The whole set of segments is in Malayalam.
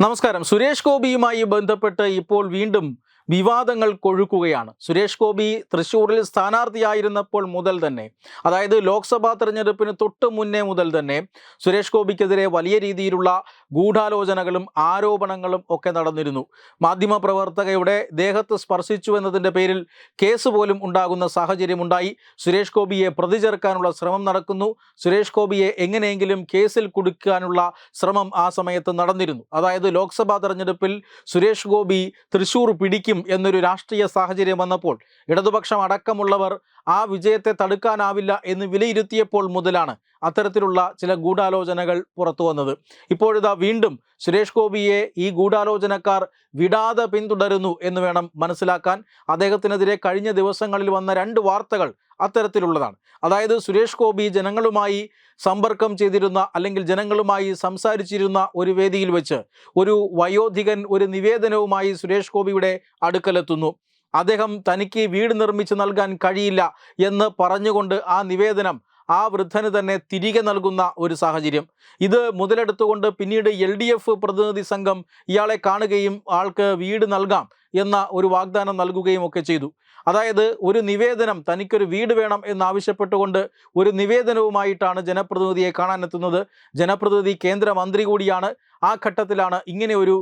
നമസ്കാരം. സുരേഷ് ഗോപിയുമായി ബന്ധപ്പെട്ട് ഇപ്പോൾ വീണ്ടും വിവാദങ്ങൾ കൊഴുക്കുകയാണ്. സുരേഷ് ഗോപി തൃശ്ശൂരിൽ സ്ഥാനാർത്ഥിയായിരുന്നപ്പോൾ മുതൽ തന്നെ അതായത് ലോക്സഭാ തെരഞ്ഞെടുപ്പിന് തൊട്ട് മുന്നേ മുതൽ തന്നെ സുരേഷ് ഗോപിക്കെതിരെ വലിയ രീതിയിലുള്ള ഗൂഢാലോചനകളും ആരോപണങ്ങളും ഒക്കെ നടന്നിരുന്നു. മാധ്യമപ്രവർത്തകയുടെ ദേഹത്ത് സ്പർശിച്ചു എന്നതിന്റെ പേരിൽ കേസ് പോലും ഉണ്ടാകുന്ന സാഹചര്യമുണ്ടായി. സുരേഷ് ഗോപിയെ പ്രതി ചേർക്കാനുള്ള ശ്രമം നടക്കുന്നു. സുരേഷ് ഗോപിയെ എങ്ങനെയെങ്കിലും കേസിൽ കുടുക്കാനുള്ള ശ്രമം ആ സമയത്ത് നടന്നിരുന്നു. അതായത് ലോക്സഭാ തെരഞ്ഞെടുപ്പിൽ സുരേഷ് ഗോപി തൃശൂർ പിടിക്കും എന്നൊരു രാഷ്ട്രീയ സാഹചര്യം വന്നപ്പോൾ ഇടതുപക്ഷം അടക്കമുള്ളവർ ആ വിജയത്തെ തടുക്കാനാവില്ല എന്ന് വിലയിരുത്തിയപ്പോൾ മുതലാണ് അത്തരത്തിലുള്ള ചില ഗൂഢാലോചനകൾ പുറത്തു വന്നത്. ഇപ്പോഴിതാ വീണ്ടും സുരേഷ് ഗോപിയെ ഈ ഗൂഢാലോചനക്കാർ വിടാതെ പിന്തുടരുന്നു എന്ന് വേണം മനസ്സിലാക്കാൻ. അദ്ദേഹത്തിനെതിരെ കഴിഞ്ഞ ദിവസങ്ങളിൽ വന്ന രണ്ട് വാർത്തകൾ അത്തരത്തിലുള്ളതാണ്. അതായത് സുരേഷ് ഗോപി ജനങ്ങളുമായി സമ്പർക്കം ചെയ്തിരുന്ന അല്ലെങ്കിൽ ജനങ്ങളുമായി സംസാരിച്ചിരുന്ന ഒരു വേദിയിൽ വെച്ച് ഒരു വയോധികൻ ഒരു നിവേദനവുമായി സുരേഷ് ഗോപിയുടെ അടുക്കലെത്തുന്നു. അദ്ദേഹം തനിക്ക് വീട് നിർമ്മിച്ച് നൽകാൻ കഴിയില്ല എന്ന് പറഞ്ഞുകൊണ്ട് ആ നിവേദനം ആ വൃദ്ധന് തന്നെ തിരികെ നൽകുന്ന ഒരു സാഹചര്യം. ഇത് മുതലെടുത്തുകൊണ്ട് പിന്നീട് എൽ ഡി എഫ് പ്രതിനിധി സംഘം ഇയാളെ കാണുകയും ആൾക്ക് വീട് നൽകാം എന്ന ഒരു വാഗ്ദാനം നൽകുകയും ഒക്കെ ചെയ്തു. അതായത് ഒരു നിവേദനം തനിക്കൊരു വീട് വേണം എന്നാവശ്യപ്പെട്ടുകൊണ്ട് ഒരു നിവേദനവുമായിട്ടാണ് ജനപ്രതിനിധിയെ കാണാനെത്തുന്നത്. ജനപ്രതിനിധി കേന്ദ്രമന്ത്രി കൂടിയാണ്. ആ ഘട്ടത്തിലാണ് ഇങ്ങനെ ഒരു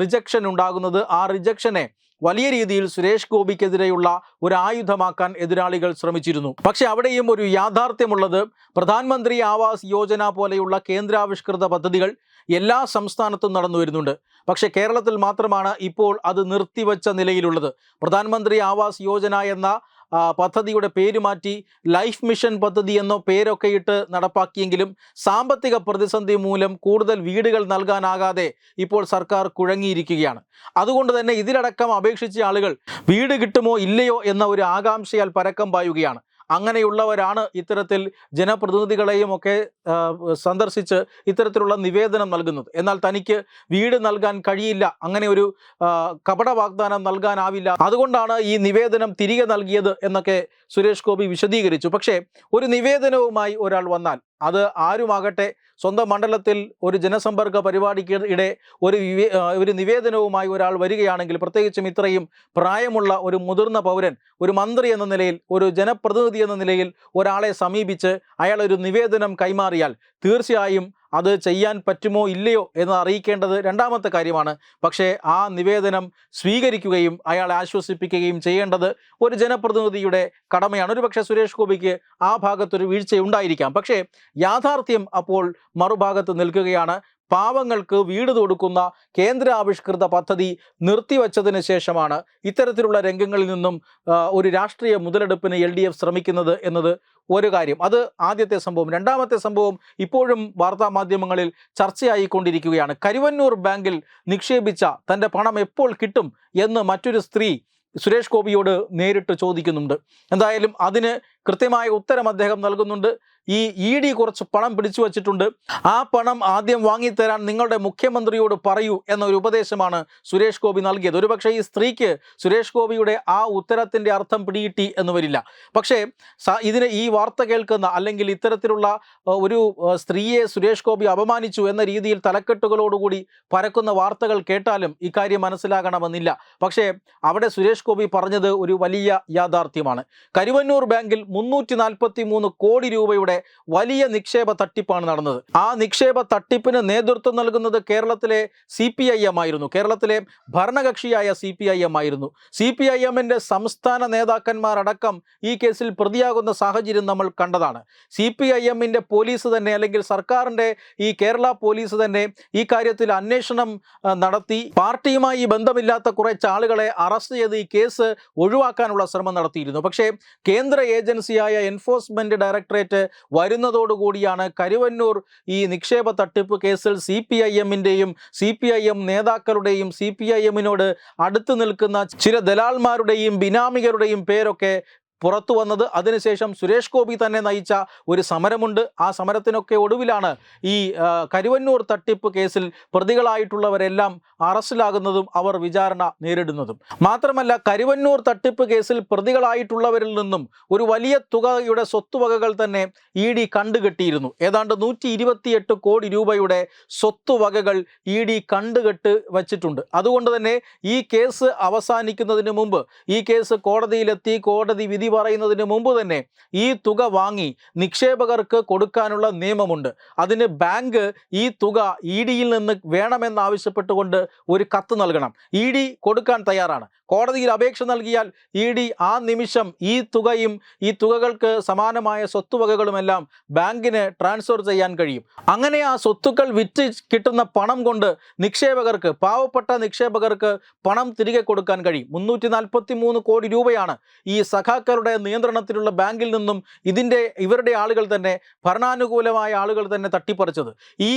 റിജക്ഷൻ ഉണ്ടാകുന്നത്. ആ റിജക്ഷനെ വലിയ രീതിയിൽ സുരേഷ് ഗോപിക്കെതിരെയുള്ള ഒരു ആയുധമാക്കാൻ എതിരാളികൾ ശ്രമിച്ചിരുന്നു. പക്ഷെ അവിടെയും ഒരു യാഥാർത്ഥ്യമുള്ളത് പ്രധാനമന്ത്രി ആവാസ് യോജന പോലെയുള്ള കേന്ദ്രാവിഷ്കൃത പദ്ധതികൾ എല്ലാ സംസ്ഥാനത്തും നടന്നു വരുന്നുണ്ട്. പക്ഷേ കേരളത്തിൽ മാത്രമാണ് ഇപ്പോൾ അത് നിർത്തിവച്ച നിലയിലുള്ളത്. പ്രധാനമന്ത്രി ആവാസ് യോജന എന്ന പദ്ധതിയുടെ പേര് മാറ്റി ലൈഫ് മിഷൻ പദ്ധതി എന്നോ പേരൊക്കെ ഇട്ട് നടപ്പാക്കിയെങ്കിലും സാമ്പത്തിക പ്രതിസന്ധി മൂലം കൂടുതൽ വീടുകൾ നൽകാനാകാതെ ഇപ്പോൾ സർക്കാർ കുഴങ്ങിയിരിക്കുകയാണ്. അതുകൊണ്ട് തന്നെ ഇതിലടക്കം അപേക്ഷിച്ച ആളുകൾ വീട് കിട്ടുമോ ഇല്ലയോ എന്ന ഒരു ആകാംക്ഷയാൽ പരക്കം പായുകയാണ്. അങ്ങനെയുള്ളവരാണ് ഇത്തരത്തിൽ ജനപ്രതിനിധികളെയും ഒക്കെ സന്ദർശിച്ച് ഇത്തരത്തിലുള്ള നിവേദനം നൽകുന്നത്. എന്നാൽ തനിക്ക് വീട് നൽകാൻ കഴിയില്ല. അങ്ങനെ ഒരു കപട വാഗ്ദാനം നൽകാനാവില്ല. അതുകൊണ്ടാണ് ഈ നിവേദനം തിരികെ നൽകിയത് എന്നൊക്കെ സുരേഷ് ഗോപി വിശദീകരിച്ചു. പക്ഷേ ഒരു നിവേദനവുമായി ഒരാൾ വന്നാൽ അത് ആരുമാകട്ടെ സ്വന്തം മണ്ഡലത്തിൽ ഒരു ജനസമ്പർക്ക പരിപാടിക്ക് ഇടെ ഒരു ഒരു നിവേദനവുമായി ഒരാൾ വരികയാണെങ്കിൽ പ്രത്യേകിച്ചും ഇത്രയും പ്രായമുള്ള ഒരു മുതിർന്ന പൗരൻ ഒരു മന്ത്രി എന്ന നിലയിൽ ഒരു ജനപ്രതിനിധി എന്ന നിലയിൽ ഒരാളെ സമീപിച്ച് അയാൾ ഒരു നിവേദനം കൈമാറിയാൽ തീർച്ചയായും അത് ചെയ്യാൻ പറ്റുമോ ഇല്ലയോ എന്ന് അറിയിക്കേണ്ടത് രണ്ടാമത്തെ കാര്യമാണ്. പക്ഷേ ആ നിവേദനം സ്വീകരിക്കുകയും അയാളെ ആശ്വസിപ്പിക്കുകയും ചെയ്യേണ്ടത് ഒരു ജനപ്രതിനിധിയുടെ കടമയാണ്. ഒരു പക്ഷേ സുരേഷ് ഗോപിക്ക് ആ ഭാഗത്തൊരു വീഴ്ചയുണ്ടായിരിക്കാം. പക്ഷേ യാഥാർത്ഥ്യം അപ്പോൾ മറുഭാഗത്ത് നിൽക്കുകയാണ്. പാവങ്ങൾക്ക് വീട് കൊടുക്കുന്ന കേന്ദ്ര ആവിഷ്കൃത പദ്ധതി നിർത്തിവച്ചതിന് ശേഷമാണ് ഇത്തരത്തിലുള്ള രംഗങ്ങളിൽ നിന്നും ഒരു രാഷ്ട്രീയ മുതലെടുപ്പിന് എൽ ശ്രമിക്കുന്നത് എന്നത് ഒരു കാര്യം. അത് ആദ്യത്തെ സംഭവം. രണ്ടാമത്തെ സംഭവം ഇപ്പോഴും വാർത്താ മാധ്യമങ്ങളിൽ ചർച്ചയായിക്കൊണ്ടിരിക്കുകയാണ്. കരുവന്നൂർ ബാങ്കിൽ നിക്ഷേപിച്ച തന്റെ പണം എപ്പോൾ കിട്ടും എന്ന് മറ്റൊരു സ്ത്രീ സുരേഷ് ഗോപിയോട് നേരിട്ട് ചോദിക്കുന്നുണ്ട്. എന്തായാലും അതിന് കൃത്യമായ ഉത്തരം അദ്ദേഹം നൽകുന്നുണ്ട്. ഈ ഇ ഡി കുറച്ച് പണം പിടിച്ചു വച്ചിട്ടുണ്ട്. ആ പണം ആദ്യം വാങ്ങിത്തരാൻ നിങ്ങളുടെ മുഖ്യമന്ത്രിയോട് പറയൂ എന്നൊരു ഉപദേശമാണ് സുരേഷ് ഗോപി നൽകിയത്. ഒരുപക്ഷെ ഈ സ്ത്രീക്ക് സുരേഷ് ഗോപിയുടെ ആ ഉത്തരത്തിന്റെ അർത്ഥം പിടികിട്ടി എന്ന് വരില്ല. പക്ഷേ ഇതിന് ഈ വാർത്ത കേൾക്കുന്ന അല്ലെങ്കിൽ ഇത്തരത്തിലുള്ള ഒരു സ്ത്രീയെ സുരേഷ് ഗോപി അപമാനിച്ചു എന്ന രീതിയിൽ തലക്കെട്ടുകളോടുകൂടി പരക്കുന്ന വാർത്തകൾ കേട്ടാലും ഇക്കാര്യം മനസ്സിലാകണമെന്നില്ല. പക്ഷേ അവിടെ സുരേഷ് ഗോപി പറഞ്ഞത് ഒരു വലിയ യാഥാർത്ഥ്യമാണ്. കരുവന്നൂർ ബാങ്കിൽ മുന്നൂറ്റി നാൽപ്പത്തി മൂന്ന് കോടി രൂപയുടെ വലിയ നിക്ഷേപ തട്ടിപ്പാണ് നടന്നത്. ആ നിക്ഷേപ തട്ടിപ്പിന് നേതൃത്വം നൽകുന്നത് കേരളത്തിലെ സി പി ഐ എം ആയിരുന്നു. കേരളത്തിലെ ഭരണകക്ഷിയായ സി പി ഐ എം ആയിരുന്നു. സി പി ഐ എമ്മിന്റെ സംസ്ഥാന നേതാക്കന്മാരടക്കം ഈ കേസിൽ പ്രതിയാകുന്ന സാഹചര്യം നമ്മൾ കണ്ടതാണ്. സി പി ഐ എമ്മിന്റെ പോലീസ് തന്നെ അല്ലെങ്കിൽ സർക്കാരിന്റെ ഈ കേരള പോലീസ് തന്നെ ഈ കാര്യത്തിൽ അന്വേഷണം നടത്തി. പാർട്ടിയുമായി ബന്ധമില്ലാത്ത കുറച്ച് ആളുകളെ അറസ്റ്റ് ചെയ്ത് ഈ കേസ് ഒഴിവാക്കാനുള്ള ശ്രമം നടത്തിയിരുന്നു. പക്ഷേ കേന്ദ്ര ഏജൻസിയായ എൻഫോഴ്സ്മെന്റ് ഡയറക്ടറേറ്റ് വരുന്നതോടുകൂടിയാണ് കരുവന്നൂർ ഈ നിക്ഷേപ തട്ടിപ്പ് കേസിൽ സി പി ഐ എമ്മിന്റെയും സി പി ഐ എം നേതാക്കളുടെയും സി പി ഐ എമ്മിനോട് അടുത്തു നിൽക്കുന്ന ചില ദലാൽമാരുടെയും ബിനാമികരുടെയും പേരൊക്കെ പുറത്തു വന്നത്. അതിനുശേഷം സുരേഷ് ഗോപി തന്നെ നയിച്ച ഒരു സമരമുണ്ട്. ആ സമരത്തിനൊക്കെ ഒടുവിലാണ് ഈ കരുവന്നൂർ തട്ടിപ്പ് കേസിൽ പ്രതികളായിട്ടുള്ളവരെല്ലാം അറസ്റ്റിലാകുന്നതും അവർ വിചാരണ നേരിടുന്നതും. മാത്രമല്ല കരുവന്നൂർ തട്ടിപ്പ് കേസിൽ പ്രതികളായിട്ടുള്ളവരിൽ നിന്നും ഒരു വലിയ തുകയുടെ സ്വത്തുവകകൾ തന്നെ ഇ ഡി കണ്ടുകെട്ടിയിരുന്നു. ഏതാണ്ട് നൂറ്റി ഇരുപത്തിയെട്ട് കോടി രൂപയുടെ സ്വത്തുവകകൾ ഇ ഡി കണ്ടുകെട്ട് വച്ചിട്ടുണ്ട്. അതുകൊണ്ട് തന്നെ ഈ കേസ് അവസാനിക്കുന്നതിന് മുമ്പ് ഈ കേസ് കോടതിയിലെത്തി കോടതി വിധി പറയുന്നതിന് മുമ്പ് തന്നെ ഈ തുക വാങ്ങി നിക്ഷേപകർക്ക് കൊടുക്കാനുള്ള നിയമമുണ്ട്. അതിന് ബാങ്ക് ഈ തുക ഇ ഡിയിൽ നിന്ന് വേണമെന്നാവശ്യപ്പെട്ടുകൊണ്ട് ഒരു കത്ത് നൽകണം. ഇ ഡി കൊടുക്കാൻ തയ്യാറാണ്. കോടതിയിൽ അപേക്ഷ നൽകിയാൽ ഇ ഡി ആ നിമിഷം ഈ തുകയും ഈ തുകകൾക്ക് സമാനമായ സ്വത്തുവകകളുമെല്ലാം ബാങ്കിന് ട്രാൻസ്ഫർ ചെയ്യാൻ കഴിയും. അങ്ങനെ ആ സ്വത്തുക്കൾ വിറ്റ് കിട്ടുന്ന പണം കൊണ്ട് നിക്ഷേപകർക്ക് പാവപ്പെട്ട നിക്ഷേപകർക്ക് പണം തിരികെ കൊടുക്കാൻ കഴിയും. മുന്നൂറ്റി നാൽപ്പത്തി മൂന്ന് കോടി രൂപയാണ് ഈ സഖാക്കളുടെ നിയന്ത്രണത്തിലുള്ള ബാങ്കിൽ നിന്നും ഇതിന്റെ ഇവരുടെ ആളുകൾ തന്നെ ഭരണാനുകൂലമായ ആളുകൾ തന്നെ തട്ടിപ്പറിച്ചത്. ഈ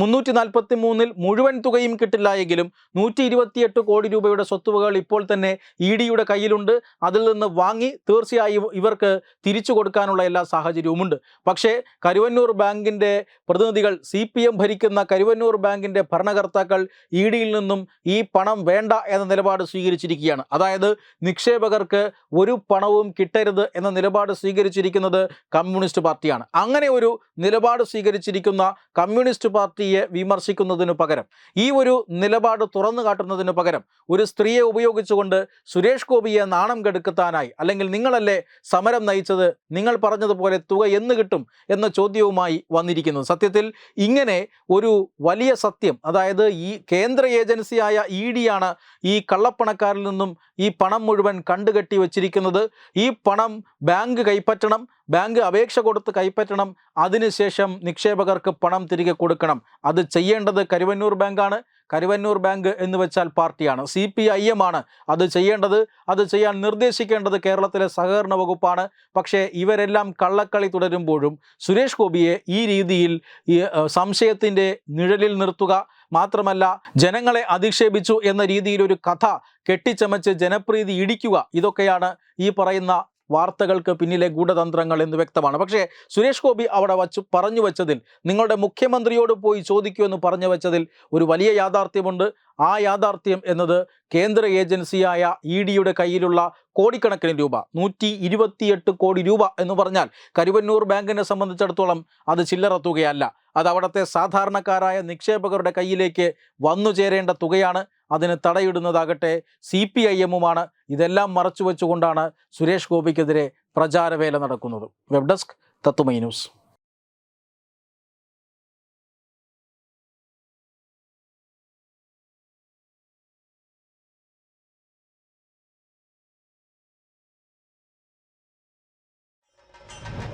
മുന്നൂറ്റി നാൽപ്പത്തി മൂന്നിൽ മുഴുവൻ തുകയും കിട്ടില്ല എങ്കിലും നൂറ്റി ഇരുപത്തിയെട്ട് കോടി രൂപയുടെ സ്വത്തുവകകൾ ഇപ്പോൾ തന്നെ ഇ ഡിയുടെ കയ്യിലുണ്ട്. അതിൽ നിന്ന് വാങ്ങി തീർച്ചയായും ഇവർക്ക് തിരിച്ചു കൊടുക്കാനുള്ള എല്ലാ സാഹചര്യവുമുണ്ട്. പക്ഷേ കരുവന്നൂർ ബാങ്കിന്റെ പ്രതിനിധികൾ സി പി എം ഭരിക്കുന്ന കരുവന്നൂർ ബാങ്കിന്റെ ഭരണകർത്താക്കൾ ഇ ഡിയിൽ നിന്നും ഈ പണം വേണ്ട എന്ന നിലപാട് സ്വീകരിച്ചിരിക്കുകയാണ്. അതായത് നിക്ഷേപകർക്ക് ഒരു പണവും കിട്ടരുത് എന്ന നിലപാട് സ്വീകരിച്ചിരിക്കുന്നത് കമ്മ്യൂണിസ്റ്റ് പാർട്ടിയാണ്. അങ്ങനെ ഒരു നിലപാട് സ്വീകരിച്ചിരിക്കുന്ന കമ്മ്യൂണിസ്റ്റ് പാർട്ടിയെ വിമർശിക്കുന്നതിനു പകരം ഈ ഒരു നിലപാട് തുറന്നു കാട്ടുന്നതിന് പകരം ഒരു സ്ത്രീയെ ഉപയോഗിച്ചുകൊണ്ട് സുരേഷ് ഗോപിയെ നാണം കെടുക്കുത്താനായി അല്ലെങ്കിൽ നിങ്ങളല്ലേ സമരം നയിച്ചത് നിങ്ങൾ പറഞ്ഞതുപോലെ തുക എന്ന് കിട്ടും എന്ന ചോദ്യവുമായി വന്നിരിക്കുന്നു. സത്യത്തിൽ ഇങ്ങനെ ഒരു വലിയ സത്യം അതായത് ഈ കേന്ദ്ര ഏജൻസിയായ ഇ ഡിയാണ് ഈ കള്ളപ്പണക്കാരിൽ നിന്നും ഈ പണം മുഴുവൻ കണ്ടുകെട്ടി വച്ചിരിക്കുന്നത്. ഈ പണം ബാങ്ക് കൈപ്പറ്റണം ബാങ്ക് അപേക്ഷ കൊടുത്ത് കൈപ്പറ്റണം അതിനുശേഷം നിക്ഷേപകർക്ക് പണം തിരികെ കൊടുക്കണം. അത് ചെയ്യേണ്ടത് കരുവന്നൂർ ബാങ്കാണ്. കരുവന്നൂർ ബാങ്ക് എന്ന് വെച്ചാൽ പാർട്ടിയാണ്. സി പി ഐ എം ആണ് അത് ചെയ്യേണ്ടത്. അത് ചെയ്യാൻ നിർദ്ദേശിക്കേണ്ടത് കേരളത്തിലെ സഹകരണ വകുപ്പാണ്. പക്ഷേ ഇവരെല്ലാം കള്ളക്കളി തുടരുമ്പോഴും സുരേഷ് ഗോപിയെ ഈ രീതിയിൽ ഈ സംശയത്തിന്റെ നിഴലിൽ നിർത്തുക മാത്രമല്ല ജനങ്ങളെ അധിക്ഷേപിച്ചു എന്ന രീതിയിലൊരു കഥ കെട്ടിച്ചമച്ച് ജനപ്രീതി ഇടിക്കുക ഇതൊക്കെയാണ് ഈ പറയുന്ന വാർത്തകൾക്ക് പിന്നിലെ ഗൂഢതന്ത്രങ്ങൾ എന്ന് വ്യക്തമാണ്. പക്ഷേ സുരേഷ് ഗോപി അവിടെ വച്ച് പറഞ്ഞു വെച്ചതിൽ നിങ്ങളുടെ മുഖ്യമന്ത്രിയോട് പോയി ചോദിക്കൂ എന്ന് പറഞ്ഞു വെച്ചതിൽ ഒരു വലിയ യാഥാർത്ഥ്യമുണ്ട്. ആ യാഥാർത്ഥ്യം എന്നത് കേന്ദ്ര ഏജൻസിയായ ഇ ഡിയുടെ കയ്യിലുള്ള കോടിക്കണക്കിന് രൂപ നൂറ്റി ഇരുപത്തിയെട്ട് കോടി രൂപ എന്ന് പറഞ്ഞാൽ കരുവന്നൂർ ബാങ്കിനെ സംബന്ധിച്ചിടത്തോളം അത് ചില്ലറ തുകയല്ല. അത് അവിടുത്തെ സാധാരണക്കാരായ നിക്ഷേപകരുടെ കയ്യിലേക്ക് വന്നു ചേരേണ്ട തുകയാണ്. അതിന് തടയിടുന്നതാകട്ടെ സി പി ഐ എമ്മുമാണ്. ഇതെല്ലാം മറച്ചു വെച്ചുകൊണ്ടാണ് സുരേഷ് ഗോപിക്കെതിരെ പ്രചാരവേല നടക്കുന്നത്. വെബ് ഡെസ്ക് തത്തുമൈ ന്യൂസ്.